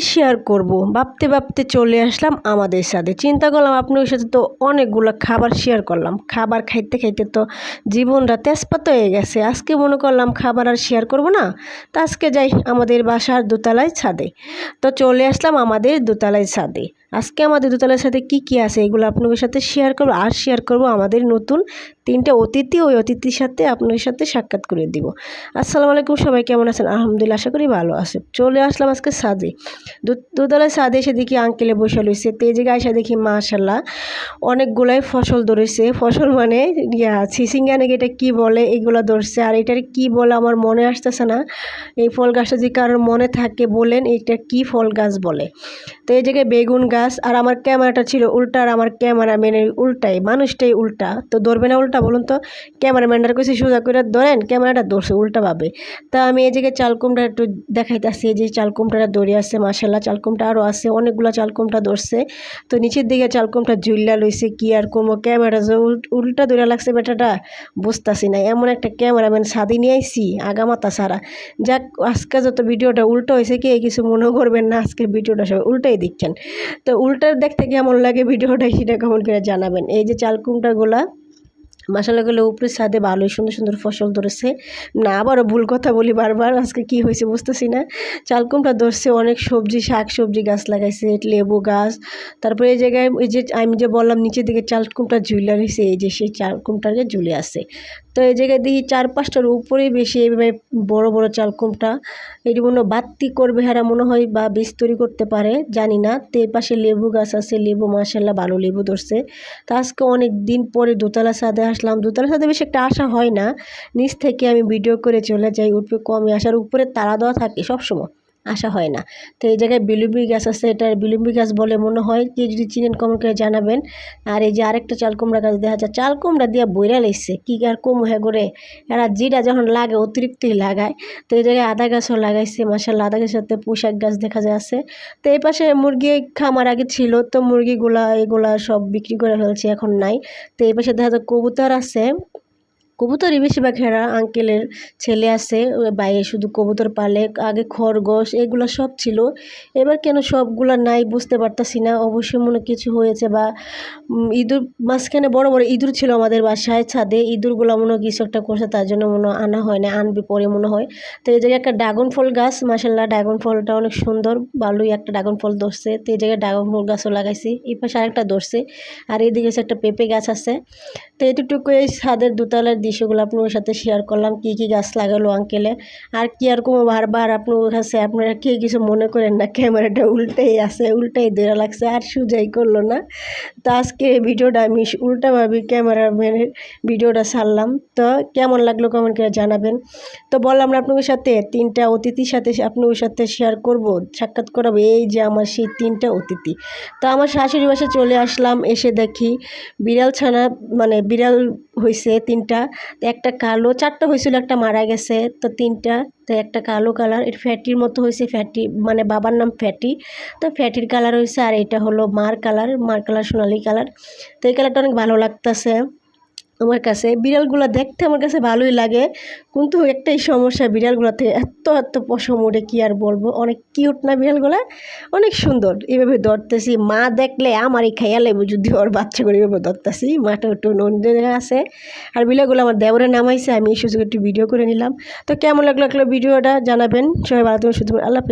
Share করব। ভাবতে ভাবতে চলে আসলাম আমাদের সাথে। চিন্তা করলাম আপনার সাথে তো অনেকগুলো খাবার শেয়ার করলাম। খাবার খাইতে খাইতে তো জীবনটা তেজপাত হয়ে গেছে। আজকে মনে করলাম খাবার আর শেয়ার করব না। তা আজকে যাই আমাদের বাসার দোতলায় ছাদে। তো চলে আসলাম আমাদের দোতলায় ছাদে। আজকে আমাদের দোতলার সাথে কি কি আছে এগুলো আপনাদের সাথে শেয়ার করব আর শেয়ার করব আমাদের নতুন তিনটে অতিথি, ওই অতিথির সাথে আপনাদের সাথে সাক্ষাৎ করে দিব। আসসালামু আলাইকুম, সবাই কেমন আছেন? আলহামদুলিল্লাহ, আশা করি ভালো আছে চলে আসলাম আজকে সাদে দোতলায় সাদে এসে দেখি আঙ্কেলে বসে রয়েছে। তো এই জায়গায় এসে দেখি মাশাল্লাহ অনেকগুলাই ফসল ধরেছে। ফসল মানে ইয়া সিসিঙ্গা নাকি এটা কী বলে, এগুলো ধরছে। আর এটার কি বলে আমার মনে আসতেছে না। এই ফল গাছটা যদি কারোর মনে থাকে বলেন, এটা কি ফল গাছ বলে। তো এই জায়গায় বেগুন গাছ আর আমার ক্যামেরাটা ছিল উল্টা আর আমার ক্যামেরা মেনে উল্টাই। মানুষটাই উল্টা। তো ধরবে না উল্টা বলুন তো? ক্যামেরাম্যানটার কাছে সোজা করে ধরেন, ক্যামেরাটা ধরছে উল্টাভাবে তা আমি এই জায়গায় চালকুমটা একটু দেখাইতেছি যে চালকুমটা দৌড়ে আছে মাসাল্লাহ চালকুমটা আরও আছে, অনেকগুলো চালকুমটা ধরছে। তো নিচের দিকে চালকুমটা ঝুল্লা লইছে, কি আর করব? ক্যামেরা যে উল্টা দৌড়া লাগছে বেটাটা, বুঝতেছি না। এমন একটা ক্যামেরাম্যান সাদি নিয়ে আইসি আগামাতা সারা যাক, আজকে যত ভিডিওটা উল্টো হয়েছে কি, কিছু মনে করবেন না, আজকের ভিডিওটা সবাই উল্টাই দিচ্ছেন তো উল্টার দেখতে কেমন লাগে ভিডিওটা সেটা কেমন করে জানাবেন। এই যে চালকুমটাগুলা মশালাগুলো উপরে ছাদে ভালোই সুন্দর সুন্দর ফসল ধরেছে। না, আবারও ভুল কথা বলি বারবার, আজকে কি হয়েছে বুঝতেছি না। চালকুমটা ধরছে, অনেক সবজি শাক সবজি গাছ লাগাইছে, লেবু গাছ। তারপরে এই জায়গায় ওই যে আমি যে বললাম, নিচের দিকে চালকুমটা ঝুলে রয়েছে, এই যে সেই চালকুমটাকে ঝুলে আছে। তো এই জায়গায় দেখি চার পাঁচটার উপরেই বেশি এইভাবে বড় বড় চালকুমটা এটি মনে বাত্তি করবে হারা মনে হয় বা বীজ তৈরি করতে পারে, জানি না। তো এই পাশে লেবু গাছ আছে, লেবু মাসাল্লাহ ভালো লেবু ধরছে। তো আজকে অনেক দিন পরে দোতলা ছাদে আসলাম। দোতলা সাথে বেশি একটা আশা হয় না। নিচ থেকে আমি ভিডিও করে চলে যাই উপরে কমে। আসার উপরে তারা দেওয়া থাকে সবসময়। আসা হয় না। তো এই জায়গায় বিলুম্বি গাছ আছে এটা বিলুম্বি গাছ বলে মনে হয় কেউ যদি চিনেন কমন করে জানাবেন। আর এই যে আরেকটা চাল কুমড়া গাছ দেখা যায় চাল কুমড়া দিয়ে বইরা লেগছে কী আর কম হয়ে করে এরা যেটা যখন লাগে, অতিরিক্তই লাগায়। তো এই জায়গায় আদা গাছও লাগাইছে মাসাল্লাহ আদা গাছের সাথে পোশাক গাছ দেখা যাচ্ছে তো এই পাশে মুরগি খামার আগে ছিল, তো মুরগিগুলা, এগুলা সব বিক্রি করে ফেলছে, এখন নাই। তো এই পাশে দেখা যায় কবুতর আছে কবুতরই বেশিরভাগ হেরা আঙ্কেলের ছেলে আছে বাইরে শুধু কবুতর পালে, আগে খরগোশ, এগুলো সব ছিল। এবার কেন সবগুলো নাই বুঝতে পারতাছি না। অবশ্যই মনে কিছু হয়েছে বা ইঁদুর, মাঝখানে বড় বড় ইঁদুর ছিল আমাদের বাসায়, ছাদে। ইঁদুরগুলো মনে কিছু একটা করছে, তার জন্য মনে আনা হয় না আনবি পরে মনে হয়। তো এই জায়গায় একটা ড্রাগন ফল গাছ মাসাল্লাহ ড্রাগন ফলটা অনেক সুন্দর, ভালোই একটা ড্রাগন ফল ধরছে। তো এই জায়গায় ড্রাগন ফল গাছও লাগাইছি, এই পাশে আরেকটা ধরছে। আর এইদিকে একটা পেঁপে গাছ আছে। তো এটুকু এই ছাদের দুতলার দৃশ্যগুলো আপনার সাথে শেয়ার করলাম, কি কি গাছ লাগালো আঙ্কেলে আর কি আর কোনো বারবার আপনার কাছে আপনারা কে কিছু মনে করেন না ক্যামেরাটা উল্টেই আছে, উল্টাই দেওয়া লাগছে, আর সুজাই করল না। তো আজকে ভিডিওটা আমি উল্টাভাবে ক্যামেরাম্যানের ভিডিওটা ছাড়লাম। তো কেমন লাগল কমেন্ট করে জানাবেন। তো বললাম না আপনাদের সাথে, তিনটা অতিথির সাথে আপনাদের সাথে শেয়ার করব, সাক্ষাৎ করাবো, এই যে আমার সেই তিনটা অতিথি। তো আমার শাশুড়ি বাসা চলে আসলাম, এসে দেখি বিড়াল ছানা মানে বিড়াল হয়েছে তিনটা। একটা কালো, চারটা হয়েছিল একটা মারা গেছে। তো তিনটা, তো একটা কালো কালার, এর ফ্যাটির মতো হয়েছে ফ্যাটি মানে বাবার নাম ফ্যাটি। তো ফ্যাটির কালার হয়েছে আর এটা হলো মার কালার মার কালার সোনালি কালার। তো এই কালারটা অনেক ভালো লাগতেছে। আমার কাছে। বিড়ালগুলো দেখতে আমার কাছে ভালোই লাগে। কিন্তু একটাই সমস্যা, বিড়ালগুলোতে এত এত পশম ওঠে, কী আর বলব? অনেক কিউট না বিড়ালগুলো? অনেক সুন্দর। এভাবে ধরতেছি। মা দেখলে আমারই খাইয়া লেবু যদি ওর বাচ্চা করে এভাবে ধরতেছি। মাটা একটু নন্দে আছে। আর বিড়ালগুলো আমার দেবরে নামাইছে। আমি এই সুযোগ একটু ভিডিও করে নিলাম। তো কেমন লাগল একটা ভিডিওটা জানাবেন। সবাই ভালো তুমি শুধু আল্লাহ